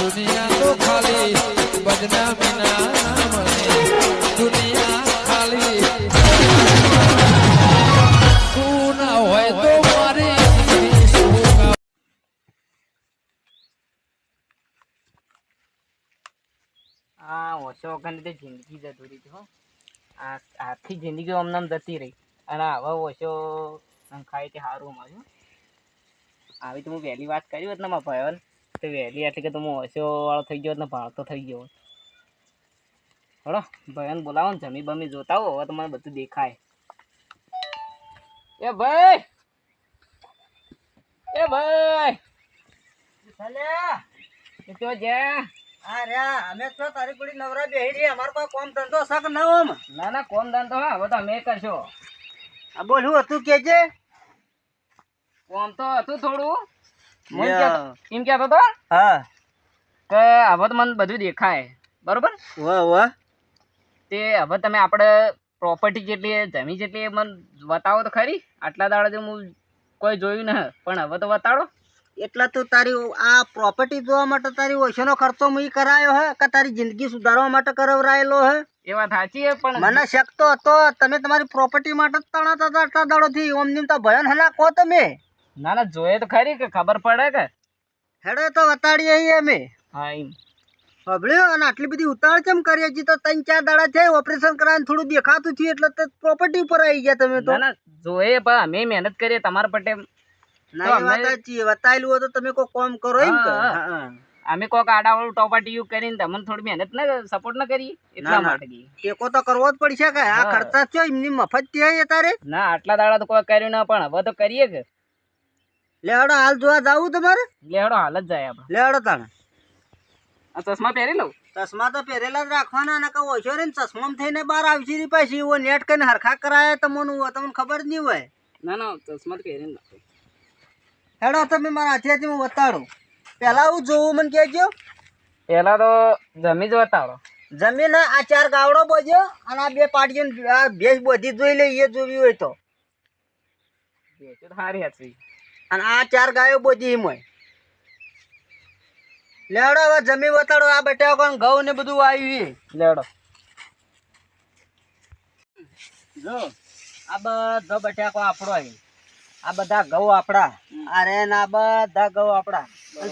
દુનિયા ઓછો વખત તો જિંદગી જતું રહી હો. જિંદગી અમને જતી રહી. અને હવે ઓછો ખાય તે સારું મળ્યું. આવી તો હું પહેલી વાત કરી હોત ને મારા તો વહેલી એટલે કે તમે ઓછો વાળો થઈ ગયો ને ભાળતો થઈ ગયો. હળો ભાઈઓને બોલાવો ને જમી બમી જોતા હો હવે તો મને બધું દેખાય. એ ભાઈ! એ ભાઈ! એ તો જ્યાં. અરે અમે તો તારી કુડી નવરા બેહી રહી અમાર કોઈ કોમ ધંધો સક ન ના ના કોમ ધંધો હા હવે તો અમે કરશો. આ બોલ હું હતું કેજે કોમ તો હતું થોડું. એમ યા. કહેતો- તો? હા. કે હવે તો મને બધું દેખાય. બરોબર? વાહ વાહ. તે હવે તમે આપણે પ્રોપર્ટી જેટલી જમીન જેટલી મને બતાવો તો ખરી. આટલા દાડા જો હું કોઈ જોયું ન પણ હવે તો બતાડો. એટલા તો તારી આ પ્રોપર્ટી જોવા માટે તારી ઓછોનો ખર્ચો મુઈ કરાયો હે કે તારી જિંદગી સુધારવા માટે કરાવરાયેલો હે? એ વાત સાચી છે પણ મને શક તો હતો. તમે તમારી પ્રોપર્ટી માટે તણાતા હતા દાડોથી. ઓમ નીમ તો ભયન હલા કહો તમે ના ના જોઈએ તો ખરી કે ખબર પડે કે? હેડે તો વતાડીએ અહીં અમે. હા એમ. સાંભળ્યો અને આટલી બધી ઉતાળ કેમ કરીએ છીએ તો ત્રણ ચાર દાડા છે ઓપરેશન કરાવીને થોડું દેખાતું થયું એટલે તો પ્રોપર્ટી ઉપર આવી ગયા તમે તો. ના જોઈએ પણ અમે મહેનત કરીએ તમારા પટે ના વતાયેલું હોય તો તમે કોઈ કોમ કરો એમ કે. અમે કોક આડાવાળું ટોપાટીયું કરીને તમને થોડી મહેનત ના સપોર્ટ ના કરી એટલા માટે. ટેકો તો કરવો જ પડશે કે આ ખર્ચા છો એમની મફત ત્યાં તારે? ના આટલા દાડા તો કોઈ કર્યું ના પણ હવે તો કરીએ કે? લેવડો હાલ જોવા જાવું તમારે? લેવડો હાલ જ જાય આપણે. લેવડો તાણે. આ ચશ્મા પહેરી લઉં? ચશ્મા તો પહેરેલા જ રાખવાના અને કહો ઓછો રે ચશ્મા ચશ્મામાં થઈને બહાર આવશે રી પાછી. એવો નેટ કરીને હરખા કરાય તમને તમને ખબર જ નહીં હોય. ના ના ચશ્મા તો પહેરીને. હેડો તમે મારા હાથેથી હું બતાડું પહેલા હું જોવું મને કહેજો. પહેલા તો જમી જ બતાવો જમીન આ ચાર ગાવડો બોજો અને આ બે પાટીઓ આ ભેંસ બધી જોઈ લે એ જોવી હોય તો. તો સારી હતી. અને આ ચાર ગાયો બોજી એમાં લેડો હવે જમી વતાડો આ બેટા કોણ ઘઉં ને બધું આવ્યું લેડો જો આ બધો બટાકો આપણો આવી આ બધા ઘઉં આપડા અરે ના બધા ઘઉં આપડા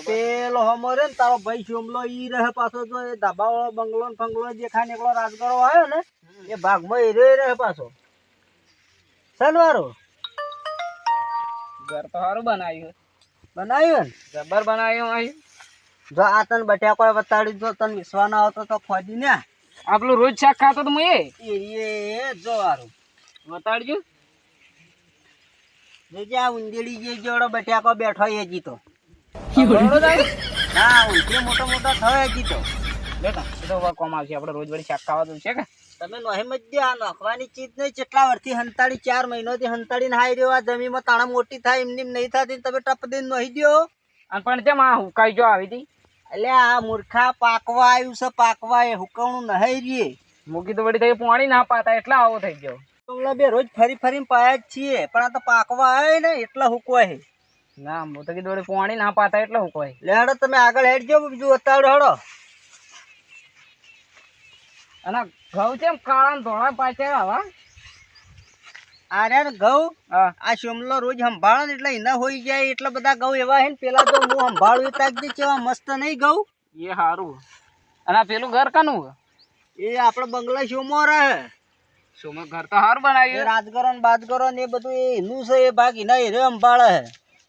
પેલો હમો રે ને તારો ભાઈ શોમલો ઈ રહે પાછો જો એ ધાબા વાળો બંગલો ને ફંગલો જે ખાને એકલો રાજગરો આવ્યો ને એ ભાગમાં એ રહે પાછો. સલવારો ઘર તો સારું બનાવ્યું. બનાવ્યું ને? જબર બનાવ્યું અહીં. જો આ તને બટાકો બતાડી જો તને વિશ્વાસ ના આવતો તો ખોદી ને. આપણું રોજ શાક ખાતો તો મુએ એ. જો હારું. બતાડજો જોજે આ ઉંદેડી જે જોડો બટાકો બેઠો એ જીતો હા ઊંધે મોટો મોટો થયો જીતો બેટા એ તો કોમ આવશે. આપણે રોજ વળી શાક ખાવા તો છે કે? તમે નોહેમ જ દે આ નોખવાની ચીજ નહીં. કેટલા વર્ષથી હંતાડી ચાર મહિનોથી હંતાડીને હાઈ રહ્યો આ જમીનમાં તાણા મોટી થાય એમની એમ નહીં થતી તમે ટપ દઈને નોહી દો અને પણ તેમ આ હુકાઈ જો આવી હતી? એટલે આ મૂર્ખા પાકવા આવ્યું છે પાકવા એ હુકવણું નહાઈ રીએ મૂકી તો વળી થઈ પાણી ના પાતા એટલે આવો થઈ ગયો. કમલા બે રોજ ફરી ફરીને પાયા જ છીએ પણ આ તો પાકવા આવે ને એટલા હુકવાય ના હું તો કીધું પાણી ના પાતા એટલે હુકવાય. લે હેડો તમે આગળ હેડજો બીજું અત્યારે હેડો. અને ઘઉં છે કાળા ધોળા પાછળ આવા અરે ઘઉં? આ શિમલો રોજ સંભાળે ને એટલે એના હોઈ જાય એટલા બધા ઘઉં એવા હે ને પેલા તો હું સંભાળું તાક દે કેવા મસ્ત નહીં ઘઉં? એ સારું અને પેલું ઘર કનું એ આપણે બંગલા શોમો રહે. શોમો ઘર તો એ બનાવ્યું રાજગરો ને બાજગરો ને એ બધું એનું છે એ ભાગ એના હેરે સંભાળે હે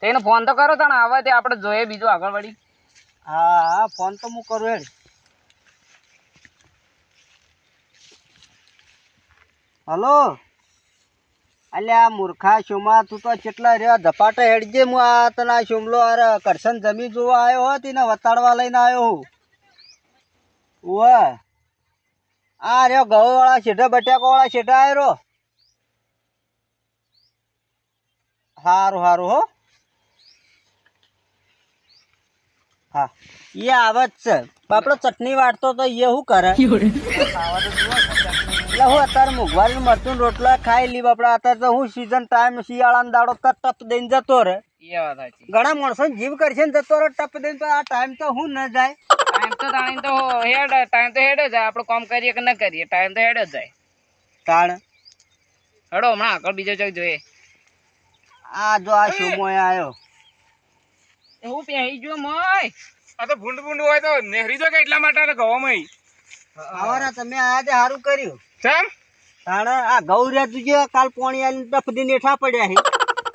તો એને ફોન તો કરો તને આવે તે આપણે જોઈએ બીજું આગળ વળી. હા હા ફોન તો હું કરું હેડ. હલો? અલ્યા આ મૂર્ખા શોમા તું તો કેટલા રહ્યા? ધપાટા હેડજે હું આ તને શોમલો અરે કરશન જમી જોવા આવ્યો હોત એને વતાડવા લઈને આવ્યો હું. ઓવે આ રહ્યો ઘઉંવાળા શેઠા બટાકો વાળા શેઠા આવ્યો સારું સારું હો. હા એ આવે જ છે. બાપડો ચટણી વાટતો તો એ શું કરે? એટલે હું અત્યારે મોંઘવારી મરચું રોટલા ખાઈ લી બાપડા. અત્યારે તો હું સીઝન ટાઈમ શિયાળાનો દાડો તો ટપ દઈને જતો રહે એ વાત ઘણા માણસો જીવ કરશે ને જતો રહે ટપ દઈને તો આ ટાઈમ તો હું ન જાય. ટાઈમ તો ટાઈમ તો હેડ ટાઈમ તો હેડ જાય. આપણે કામ કરીએ કે ન કરીએ ટાઈમ તો હેડ જ જાય. તાણ. હડો હમણાં આગળ બીજો જગ જોઈએ. આ જો આ શુમો આવ્યો. હું પહેરી જો મોય. આ તો ભૂંડ ભૂંડ હોય તો નેહરી જો કે એટલા માટે ગવામાં આવાના તમે આજે તે સારું કર્યું. ચમ તાણે આ ગૌર્યા તુજે કાલ પોણી આલીને દિન એઠા પડ્યા છે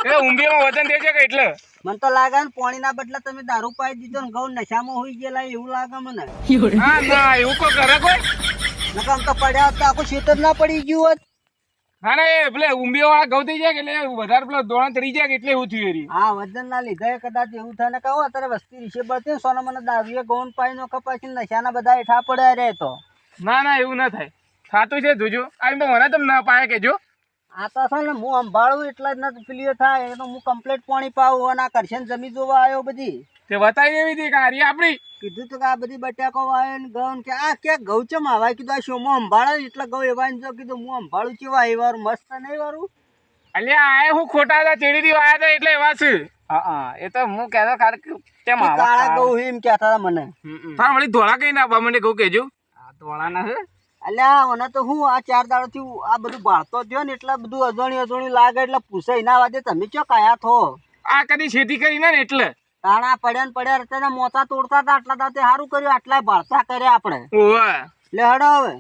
એટલે ઊંબીમાં વજન દેજે કે એટલે? મને તો લાગે ને પોણીના બદલે તમે દારૂ પાઈ દીધો ને ગૌ નશામાં હોઈ ગયેલા એવું લાગે મને. હા ના એવું કો કરે કોઈ? નકર તો પડ્યા તો આખું શેતર ના પડી ગયું હોત. હા ના એ પેલે ઊંબી વાળા ઘઉં થઈ જાય કે એટલે વધારે પેલો દોણા ચડી જાય એટલે એવું થયું એરી. હા વજન ના લીધે કદાચ એવું થાય ને કહો અત્યારે વસ્તી વિશે બધી સોના મને દારૂએ ગૌન પાઈ નો કપાસી નશાના બધા હેઠા પડ્યા રહે તો. ના ના એવું ના થાય. થાતું છે જોજો. આ તો મને તમે ના પાયા કેજો આ તો છે ને હું સંભાળું એટલે જ નથી ક્લિયર થાય. એ તો હું કમ્પ્લેટ પાણી પાવું અને આ કરશન જમી જોવા આવ્યો બધી. તે બતાવી એવી હતી કે આ આપણી. કીધું તો કે આ બધી બટાકો વાય ને ઘઉં કે આ ક્યાંક ઘઉં ચમ આવાય કીધું આ શોમાં સંભાળે એટલે ઘઉં એવા ને જો? કીધું હું સંભાળું કેવા એ વાર મસ્ત નહીં વારું? અલ્યા આયે હું ખોટા હતા ચેડીથી વાયા હતા એટલે એવા છે. હા હા. એ તો હું કહેતો ખાલી કે કેમ કે આવા કાળા ઘઉં એમ કહેતા હતા મને. પણ વળી ધોળા કઈ ના આપવા મને કહું કેજો આ ધોળાના છે અલ્યા મને તો હું આ ચાર દાડાથી આ બધું ભાળતો થયો ને એટલે બધું અજોણી અજોણી લાગે એટલે પૂછે એના વાદે તમે ચો કયા થો આ કદી ખેતી કરી ને એટલે. તાણા પડ્યા ને પડ્યા રસ્તે મોતા તોડતા હતા આટલા દાડે સારું કર્યું આટલા ભાળતા કર્યા આપણે. લે હડો હવે.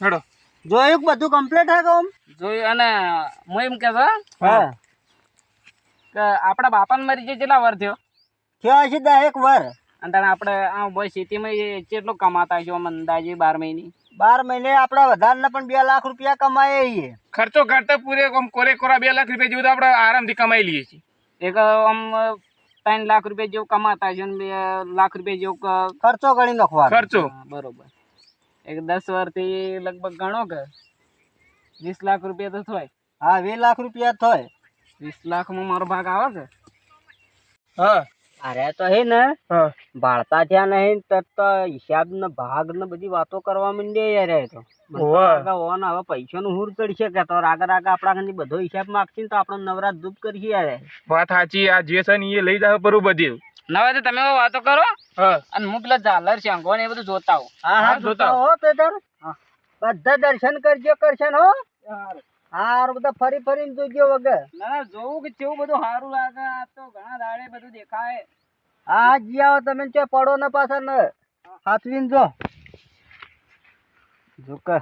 હડો જોયું બધું કમ્પ્લીટ હે કોમ જોયું અને હું એમ કે હા. કે આપણા બાપાને મરી જાય કેટલા વર થયો? થયો હશે દહેક વર. અને આપણે આ બોય સિટીમાં કેટલું કમાતા છો અંદાજે બાર મહિને. બાર મહિને આપણે વધારે પણ બે લાખ રૂપિયા કમાય છીએ. ખર્ચો કરતા પૂરે આમ કોરે કોરા બે લાખ રૂપિયા જેવું તો આપણે આરામથી કમાઈ લઈએ છીએ. એક આમ ત્રણ લાખ રૂપિયા જેવું કમાતા છે ને બે લાખ રૂપિયા જેવું ખર્ચો ગણી નાખવાનો. ખર્ચો. બરોબર. એક દસ વર્ષથી લગભગ ગણો કે વીસ લાખ રૂપિયા તો થાય. હા વીસ લાખ રૂપિયા થાય. વીસ લાખમાં મારો ભાગ આવે કે? હા. અરે તો હે ને ભાળતા થયા નહીં તો તો હિસાબ ને ભાગ ને બધી વાતો કરવા માંડે યાર એ તો. ઓન હવે પૈસાનું હુર ચડશે કે તો રાગ રાગ આપણા બધો હિસાબ માગશે ને તો આપણે નવરાત ધૂપ કરીએ યાર વાત સાચી આ જે છે ને એ લઈ જાવ પરું બધું. નવા તો તમે વાતો કરો અને હું પેલા ઝાલર શંખો ને એ બધું જોતા આવું. હા હા હા, જોતા હો તો તાર બધા દર્શન કરજો કરશે હો. હાર બધા ફરી ફરીને જોજો વગર. ના ના જોવું કે કેવું બધું સારું લાગે આ તો ઘણા દાડે બધું દેખાય. હા હા જી આવો તમે ચો પડો ને પાછા ને? હાથવીન જો. જો કે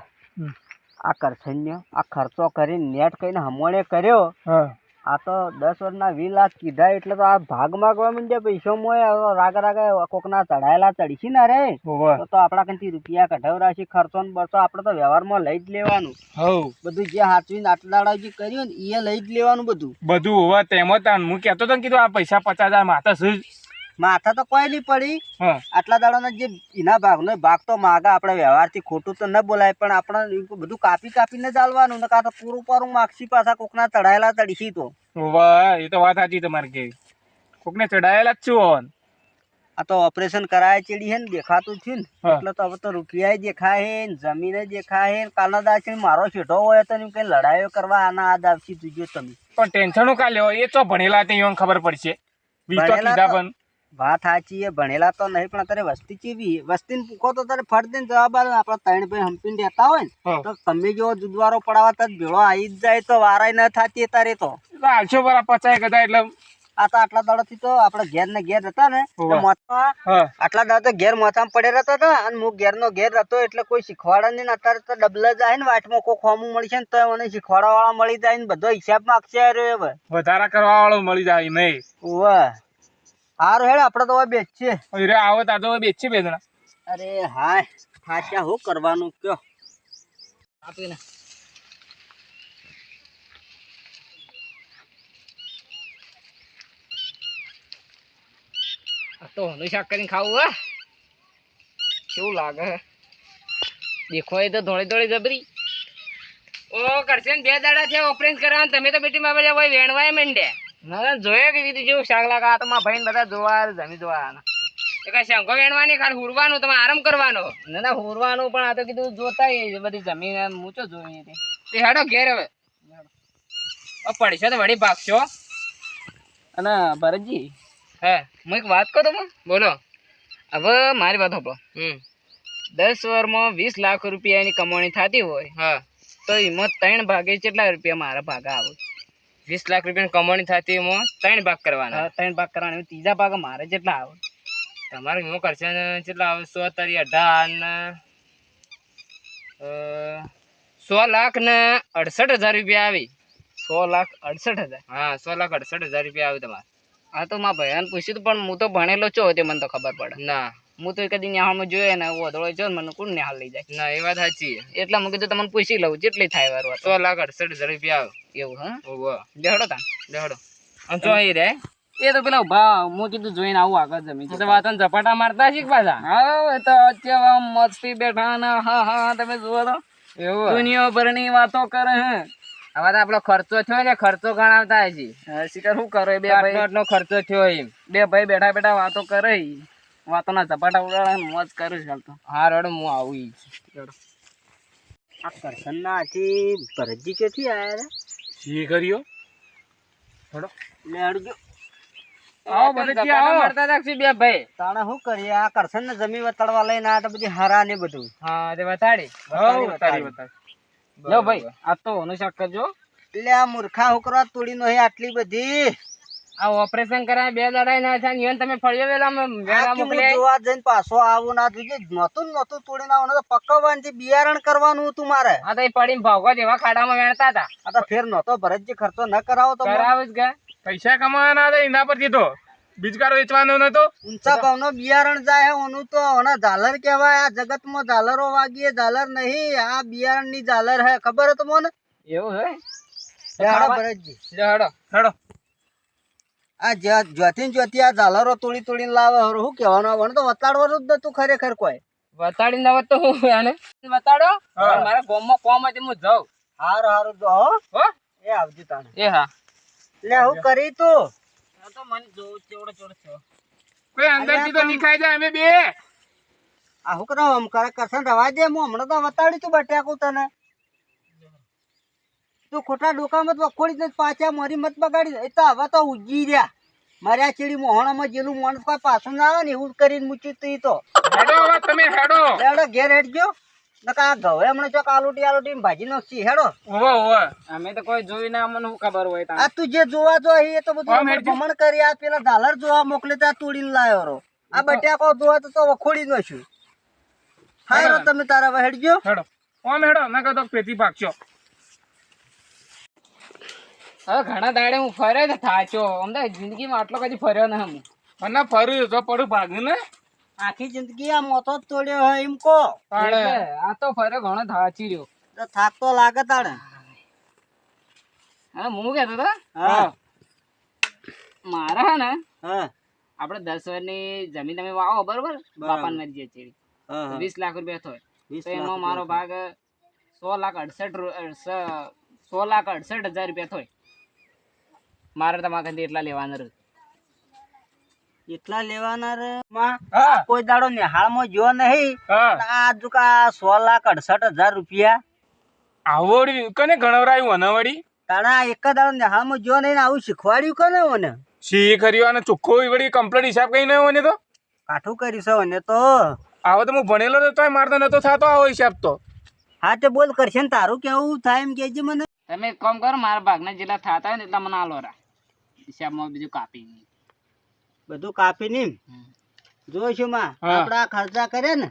આ કરશન્યો આ ખર્ચો કરીને નેટ કઈને હમોણે કર્યો. હા. આ તો દસ વર્ષના વીસ લાખ કીધા એટલે તો આ ભાગ માગવા માંડ્યા પૈસો મોય રાગ રાગે કોકના ચડાયેલા ચડીશી ને રે. તો આપડા કંઈથી રૂપિયા કઢાવરાશી ખર્ચો ને બરસો આપણે તો વ્યવહારમાં લઈ જ લેવાનું. હવ. બધું જે હાથવીને નાટલાડા જે કર્યું ને એ લઈ જ લેવાનું બધું. બધું હોવા તેમ તાન. હું કહેતો તો કીધું આ પૈસા પચાસ હજાર માથા. માથા તો કોઈ નહીં પડી. આટલા દાડાના જે એના ભાગનો ભાગ તો માગા આપણે વ્યવહારથી ખોટું તો ન બોલાય પણ આપણે બધું કાપી કાપીને ચાલવાનું ને કાં તો પૂરું પારું માગશી પાછા કોકના ચડાયેલા ચડીશી તો. એ તો વાત સાચી તમારી કે. કોકને ચડાયેલા જ છું આ તો ઓપરેશન કરાય ચડી હે ને દેખાતું થયું ને. એટલે તો હવે તો રૂપિયા દેખાય હે ને જમીને દેખાય હે કાલના દાસ મારો છેઠો હોય તો એમ કઈ લડાઈઓ કરવા આના આ દાવસી તુજો તમે. પણ ટેન્શન કાલે લેવો એ તો ભણેલા તે ખબર પડશે. બીજ ભણેલા કીધા પણ. વાત સાચી એ ભણેલા તો નહીં પણ અત્યારે વસ્તી કેવી વસ્તીને પૂછો તો તારે ફટ દઈને જવાબ આવે આપણા ત્રણ ભાઈ હંપીને રહેતા હોય ને. તો તમે જો જુદવારો પડાવવા તો ભેળો આવી જ જાય તો વારાય ન થતી તારે તો. આલશો બરા પચાય કદા એટલે આ તો આટલા દાડાથી તો આપણે ઘેર ને ઘેર હતા ને આટલા દાડા તો ઘેર મોથામાં પડે રહેતા હતા અને હું ઘેર નો ઘેર હતો એટલે કોઈ શીખવાડે નહીં અત્યારે તો ડબલ જાય ને વાટમાં કોઈ ખોમું મળશે ને તો મને શીખવાડવા વાળા મળી જાય ને બધો હિસાબમાં હવે. વધારા કરવા વાળો મળી જાય નહીં. વાહ હારું હેડ આપણે તો બેચીએ અરે આવો તા તો બેચીએ બે જણા. અરે હાય થાક્યા શું કરવાનું કયો. આપીને. આ તો હનું શાક કરીને ખાવું હા. કેવું લાગે? દેખો એ તો ધોળી ધોળી જબરી. ઓ કરશે ને બે દાડા છે ઓપરેશન કરવાનું તમે તો બેટી માં વેણવાય માંડ્યા ના ના જોયે કેવી રીતે જેવું શાક લાગે? આ તો મારા ભાઈ બધા જોવા જમી જોવા એ કાંઈ વેણવાની? ખાલી હુરવાનું તમે આરામ કરવાનો? ના ના હુરવાનું પણ આ તો કીધું જોતા બધી જમીન મૂચો જોઈએ તે તે હેડો ઘેર હવે. ઓ તો વળી ભાગશો. અને ભરતજી હે? હું એક વાત કહું તમે બોલો. હવે મારી વાત સાંભળો. હમ. દસ વર્ષમાં વીસ લાખ રૂપિયાની કમાણી થતી હોય હા. તો એમાં ત્રણ ભાગે કેટલા રૂપિયા મારા ભાગા આવે? વીસ લાખ રૂપિયાની કમાણી થતી એમાં ત્રણ ભાગ કરવાના. ત્રણ ભાગ કરવાના. ત્રીજા ભાગ મારે જેટલા આવે. તમારે શું કરશે ને કેટલા આવે? સો તારી અઢાર ને સો લાખ ને અડસઠ હજાર રૂપિયા આવી. સો લાખ અડસઠ હજાર? હા સો લાખ અડસઠ હજાર રૂપિયા આવે તમારે. હા તો મારા ભાઈને પૂછ્યું પણ હું તો ભણેલો છો તે મને તો ખબર પડે. ના. હું તો કદી નિહાળમાં જોઈએ ને ઓધળો જો મને કોણ નિહાળ લઈ જાય? ના એ વાત સાચી એટલે મેં કીધું તમને પૂછી લઉં જેટલી થાય વાર સો લાખ અડસઠ હજાર રૂપિયા આવે. એવું હા? ઓહો. લેહડો તા લેહડો આમ જો અહીં રે. એ તો પેલા ઊભા હું કીધું જોઈને આવું આગળ જમી તો વાતન ઝપાટા મારતા શીખ પાછા? હા તો અત્યારે મસ્તી બેઠા ને હા હા તમે જુઓ તો. એવું. દુનિયા ભરની વાતો કરે હે. હવે તો આપણો ખર્ચો થયો ને ખર્ચો ગણાવતા હજી શિકાર શું કરે બે ભાઈ? ખર્ચો થયો એમ. બે ભાઈ બેઠા બેઠા વાતો કરે વાતોના ઝપાટા ઉડાડે મોજ કરું છું તો. હા રડો હું આવું રડો. આ કરશનના હાથી ભરતજી ક્યાંથી આવ્યા રે? શી કર્યો. લે હડજો આવો ભરતજી, આવો. મારતા રાખશું બે ભાઈ. તાણે શું કરીએ? આ કરશન ને વતાડવા લઈને આ તો બધી હરા ને બધું. હા તે. લો ભાઈ આ તો હોનું શાક કરજો. એટલે આ મૂર્ખા હુકરા તોડી નો આટલી બધી? આ ઓપરેશન કરાય બે લડાઈ ના થાય ને તમે ફળિયો વેલા વેલા હું મોકલ્યા જોવા જઈને પાછો આવું ના જોઈએ નતું નતું તોડીને આવું તો પકવવાનું છે બિયારણ કરવાનું હતું મારે. આ તો એ પડીને ભાવગો જેવા ખાડામાં વેણતા હતા. આ તો ફેર નતો ભરત જે ખર્ચો ન કરાવો તો મને જ ગયા પૈસા કમાવાના હતા એના પરથી તો બીજગારો વેચવાનો નતો. ઊંચા ભાવનો બિયારણ જાય હે ઓનું તો ઓના ઝાલર કહેવાય આ જગતમાં ઝાલરો વાગીએ ઝાલર નહીં આ બિયારણની ઝાલર હે. ખબર હે મને એવું હે? હેડો ભરતજી હેડો હેડો આ જ્યાં- જ્યાંથી ને જ્યાંથી આ ઝાલરો તોડી તોડીને લાવે હરો શું કહેવાનું? મને તો વતાડવાનું જ નતું ખરેખર કોઈ. વતાડી ના તો હું એને વતાડો? પણ મારા ગામમાં કોમ હતી હું જાઉં. હારું હારું જો હો. હો? એ આવજો તાણે. એ હા. લે હું કરી તું? આ તો મને જોવું ચોડ ચોડ છો. કોઈ અંદરથી તો નીખાઈ જાય અમે બે. આ હું કરો આમ કરે રવા દે હું હમણાં તો વતાડી તું બટાકું તને. તું ખોટા ડોકામાં તો વખોડી પાછા મારી મત બગાડી એ તો હવે તો ઉજી રહ્યા. મારે આ ચીડી મોહણામાં જેલું માણસ કોઈ પાછું ના આવે ને એવું કરીને મૂક્યું તું તો. હેડો હવે તમે હેડો. લેવડો ઘેર હેડજો. નકા ઘવે હમણાં ચોક આલુટી આલુટી ને ભાજી નાખશી હેડો. ઓવો ઓવો અમે તો કોઈ જોઈ ના અમને શું ખબર હોય આ તું જે જોવા જો એ તો બધું આમ અમારે હેડજો. ભમણ કરી આ પેલા ધાલર જોવા મોકલે ત્યાં તોડીને લાયો રો આ બટાકો જોવા તો તો વખોડી હા રો તમે તારા હવે હેડજો. હેડો. ઓમ હેડો ના કહો તો પેટી ભાગશો. હવે ઘણા દાડે હું ફર્યો તો થાચો અમદાવાદ જિંદગીમાં આટલો કદી ફર્યો ને હું. અને ફરું તો પડું ભાગ્યું ને. આખી જિંદગી આ મોતો જ તોડ્યો હોય એમ કો આ તો ફર્યો ઘણો થાચી રહ્યો તો થાક તો લાગે તાણે. હા હું કહેતો તો? હા. મારા હે ને? હા. આપણે દસ વર્ષની જમીન તમે વાવો બરોબર? બાપાને મરજી ચેડી. વીસ લાખ રૂપિયા થાય. વીસ તો એમાં મારો ભાગ સો લાખ અડસઠ સો લાખ અડસઠ હજાર રૂપિયા થાય. મારે તમારે એટલા લેવાના એટલા લેવાના માં કોઈ દાડો નિહાળમાં જો નહીં. આ દુકા સો લાખ અડસઠ હજાર રૂપિયા. આવડ્યું. કને ગણવરાયું અનવડી? તાણા એક જ દાડો નિહાળમાં જો નહીં ને આવું શીખવાડ્યું કને ઓને? શી કર્યું અને ચોખ્ખો વળી કમ્પ્લીટ હિસાબ કઈ નહીં ઓને તો? કાઠું કર્યું છે ઓને તો. આવો તો હું ભણેલો તો તોય મારતો નતો થતો આવો હિસાબ તો. હા તે બોલ કરશે ને તારું કેવું થાય એમ કેજે મને. તમે એક કામ કરો મારા ભાગના જેટલા થતા હોય ને એટલા મને આલો રા હિસાબમાં બીજું કાપી બધું કાપી નહીં જોઈશું માં આપડા ખર્ચા કરે ને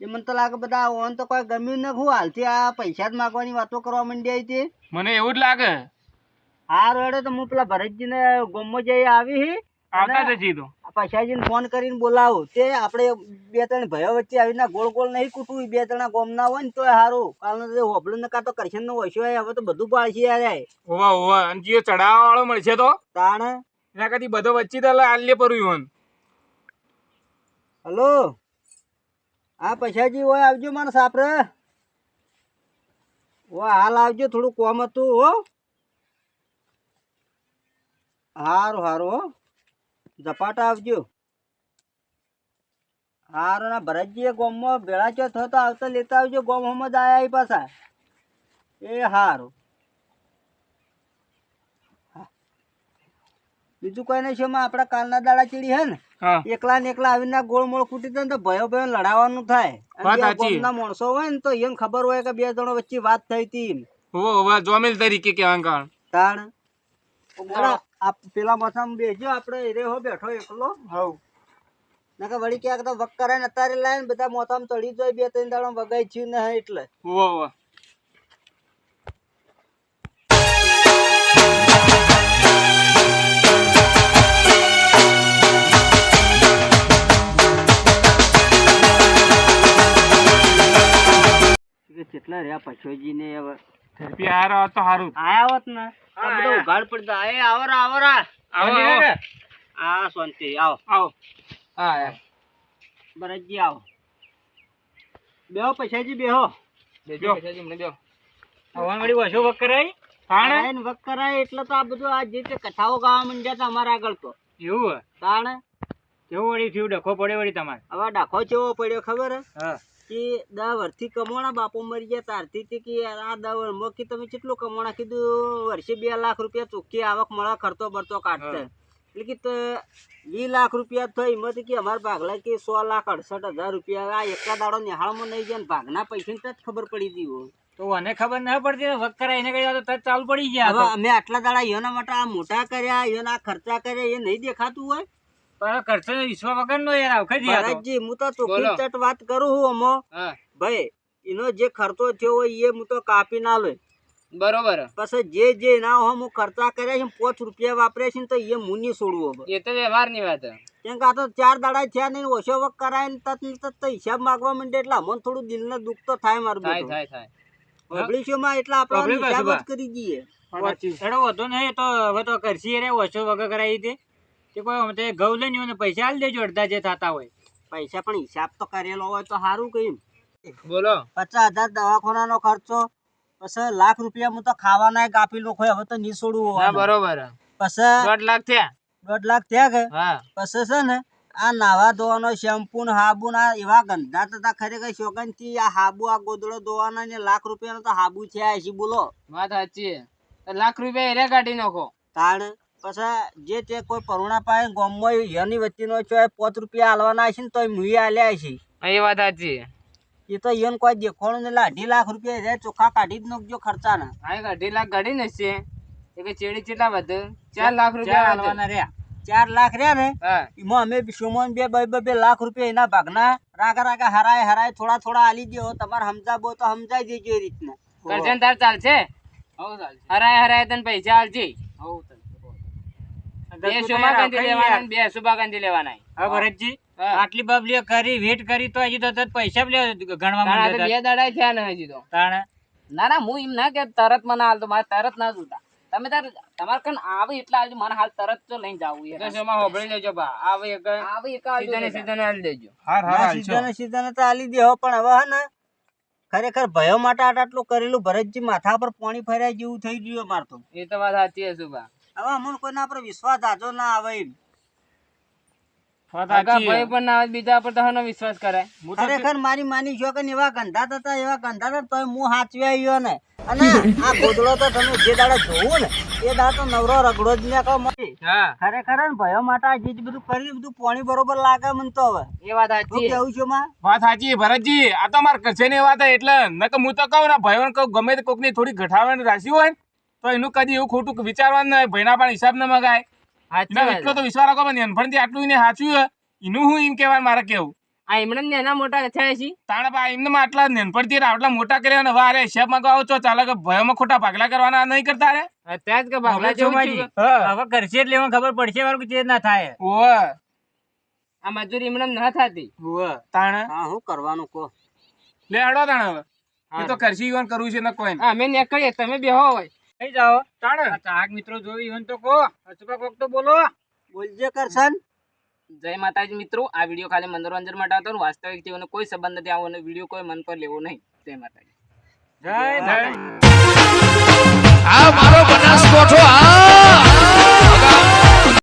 એ મને તો લાગે બધા ઓન તો કોઈ ગમ્યું ન હું હાલથી આ પૈસા જ માગવાની વાતો કરવા માંડી હતી મને એવું જ લાગે. આ રોડે તો હું પેલા ભરતજીને ગોમો જઈ આવી હી. આવતા જ તો. પૈસાજીને ફોન કરીને બોલાવું. તે આપણે બે ત્રણ ભાઈઓ વચ્ચે આવી રીતના ગોળ ગોળ નહીં કૂટવું બે ત્રણ ગોમના હોય ને તોય સારું કારણ કે હોબળું ને કાં કરશન નો ઓછો હોય હવે તો બધું પાડશે યાર ઓવા ઓવા અને જે ચડાવવા વાળો મળશે તો? તાણ? એના કરતી બધો વચ્ચે તો આલ્ય પડ્યું હલો? હા પૈસાજી હોય આવજો મારે સાપરે. ઓ હાલ આવજો થોડું કોમ હતું હો. હારું હારું હો. ઝપાટા આવજો. હારું ના ભરતજી ગોમમાં ભેળા ચો થતો આવતા લેતા આવજો ગોમ હમ જ આયા પાછા. એ હારું. બીજું કોઈ નહીં છે આપણા કાલના દાડા ચીડી હે ને? એકલા ને એકલા આવીને ગોળ મોળ કૂટી દે ને તો ભયો ભયો લડાવવાનું થાય. ના. ગામના માણસો હોય ને તો એમ ખબર હોય કે બે જણો વચ્ચે વાત થઈ હતી હોવો હોવો જોમેલ તરીકે કહેવાનું કારણ તાણ. અરે, આ પેલા માથામાં બેસજો આપણે એરે હો બેઠો એકલો. હવ. નકર વળી ક્યાંક તો વક કરે ને અત્યારે લાય ને બધા મોથામાં ચડી જાય બે ત્રણ દાડા વગાઈ થયું ને એટલે. વાહ હોવો. હારો તો સારું આયા હોત ને આ બધો ઉઘાડ પડતા એ આવરા આવરા. આવો આવો. આ શાંતિ આવો. આવો. હા બરજી આવો. બેહો પછાજી બેહો. બેજો. પછી મને બેહો. હવાન વળી વસો વક કરાય? તાણે? વક કરાય એટલે તો આ બધું આ જે તે કથાઓ ગાવા માંડ્યા હતા અમારા આગળ તો. એવું તાણે? કેવું વળી થયું? ડખો પડ્યો વળી તમારે? હવે ડખો ચેવો પડ્યો ખબર હે? કે દા વર્ષથી કમાણા બાપો મરી ગયા તારથી તે કે આ દા વર્ષમાં કે તમે કેટલું કમાણા કીધું? વર્ષે બે લાખ રૂપિયા ચોખ્ખી આવક મળે ખર્ચો બરતો કાઢતા એટલે કે વીસ લાખ રૂપિયા થઈ એમાંથી કે અમારા ભાગલા કે સો લાખ અડસઠ હજાર રૂપિયા આ એકા દાડો નિહાળમાં નહીં જાય ને ભાગના પૈસાની તો જ ખબર પડી હતી. તો મને ખબર ના પડતી વક કરાય એને કઈ તો તરત ચાલુ પડી ગયા હવે અમે આટલા દાડા એના માટે આ મોટા કર્યા એના ખર્ચા કર્યા એ નહીં દેખાતું હોય? ખર્ચો વિશ્વ વગર નો યાર આવખે જ યાર તો. ભરતજી હું તો ચોખ્ખી ચટ વાત કરું હું અમો. ભાઈ એનો જે ખર્ચો થયો હોય એ હું તો કાપી ના લે બરોબર. પછી જે જે ના હોય હું ખર્ચા કર્યા છે પાંચ રૂપિયા વાપરે છે તો એ મુની છોડવું એ તો વ્યવહારની વાત કેમ કે આ તો ચાર દાડા થયા નહીં ઓછો વક કરાય ને તત તો હિસાબ માગવા માંડે એટલે અમને થોડું દિલને દુઃખ તો થાય મારું થાય થાય થાય. પબ્લિશોમાં એટલે આપણે હિસાબ જ કરી દઈએ. વધુ નહીં તો હવે તો કરશી રે ઓછો વગર કરાવી દે તે કોઈ અમે તે ઘઉં લઈને એને પૈસા આલી દેજો અડધા જે થતા હોય. પૈસા પણ હિસાબ તો કરેલો હોય તો સારું કહ્યું બોલો. પચાસ હજાર દવાખાનાનો ખર્ચો પછી લાખ રૂપિયા હું તો ખાવાના કાપી લો હવે તો નહીં છોડવું હોય બરોબર. પછી દોઢ લાખ થયા? દોઢ લાખ થયા કે? પછી છે ને આ નાવા ધોવાનો શેમ્પુ ને હાબુ ના એવા ગંદા થતા ખરેખર શોખનથી આ હાબુ આ ગોદડો ધોવાના ને લાખ રૂપિયાનો તો હાબુ છે છે બોલો. વાત સાચી હે. લાખ રૂપિયા એરે કાઢી નાખો. તાણ પછી જે તે કોઈ પરુણા પાસે ગોમમાં યની વચ્ચેનો છે પાંચ રૂપિયા આલવાના છે ને તોય મુઈ આલ્યા છે એ વાત સાચી. એ તો યન કોઈ દેખોણું ને અઢી લાખ રૂપિયા રે ચોખા કાઢી જ નાખજો ખર્ચાના. હા એક અઢી લાખ કાઢી ને છે એ કે ચેડી કેટલા વધે? ચાર લાખ રૂપિયા. હાલવાના રહ્યા. ચાર લાખ રહ્યા ને એમાં અમે સુમન બે બે બે બે લાખ રૂપિયા એના ભાગના રાગા રાગા હરાય હરાય થોડા થોડા આલી દો તમારે સમજાવો તો સમજાઈ દેજો એ રીતના. કરજણ તાર ચાલશે? હરાય હરાય તને પૈસા આલજે. બે શુભા ગાંધી લેવાના બે શુભા ગાંધી લેવાના હવે ભરતજી આટલી બબલીઓ કરી વેટ કરી તો હજી તો પૈસા ગણવા માંડ્યા બે દાડા થયા ને હજી તો. તાણે? ના ના હું એમ ના કે તરત મને હાલ તો મારે તરત ના જોતા. તમે તાર તમારે કન આવે એટલે આવજો મને હાલ તરત તો લઈને જાવું યાર તો શેમાં હોબળી લેજો બા. આવે એક આવે એક સીધા ને સીધા ને હાલી દેજો ના, સીધા ને સીધા ને તો આલી દેહો પણ હવે હે ને ખરેખર ભયો માટે આટ આટલું કરેલું ભરતજી માથા પર પાણી ફર્યા જેવું થઈ ગયું અમાર તો. એ તો વાત સાચી હશે હવે અમને કોઈના પર વિશ્વાસ આજો ના આવે ભાઈ પણ બીજા પર તો વિશ્વાસ કરે. ખરેખર મારી માની છો કે એવા ગંધા થતા એવા ગંધા થતા તોય હું હાચવી આવ્યો ને. અને આ ગોદડો તો તમે જે દાડે જોવું ને એ દાડે તો નવરો રગડો જ ને કહો ખરેખર ને ભયો માટે આ જે બધું કર્યું બધું પાણી બરોબર લાગે મને તો હવે. એ વાત સાચી કેવું છું માં? વાત સાચી ભરતજી. આ તો મારે કરશે ને વાત હે એટલે નકર હું તો કહું ને ભાઈઓને કહું ગમે તે કોકની થોડી ઘટાડવાની રાશિ હોય ને તો એનું કદી એવું ખોટું વિચારવાનું નહીં. ભાઈના પણ હિસાબ ન મગાય. એટલો તો વિશ્વાસ રાખો પણ નાનપણથી આટલું એને સાચું એનું હું એમ કહેવાનું મારે કેવું આ મોટા છે? તાણે બા એમને આટલા નાનપણથી આટલા મોટા કર્યા ને હવે હિસાબ મગાવો છો ચાલે કે ભયોમાં ખોટા ભાગલા કરવાના નહીં કરતા રે? ત્યાં જ કે ભાગલા જેવું જ ચોમાજી. થયું. હવે કરશે એટલે એમાં ખબર પડશે કે જે ના થાય. ઓ આ મજૂરી એમણે ના થતી. તાણે? હા હું કરવાનું કહો. લે હડો તાણે હવે. એ તો કરશી કરવું છે ને કોઈ અમે નીકળીએ તમે બેહો હોય કઈ જાઓ. તાણે? આ ચાહક મિત્રો જોઈ હોય તો કહો. અચૂકા કોક તો બોલો. બોલજે કરશન. જય માતાજી મિત્રો આ વીડિયો ખાલી મનોરંજન માટે હતો ને વાસ્તવિક જીવનનો કોઈ સંબંધ નથી આવો વીડિયો કોઈ મન પર લેવો નહીં. જય માતાજી. જય જય આ મારો બનાસકોઠો આ!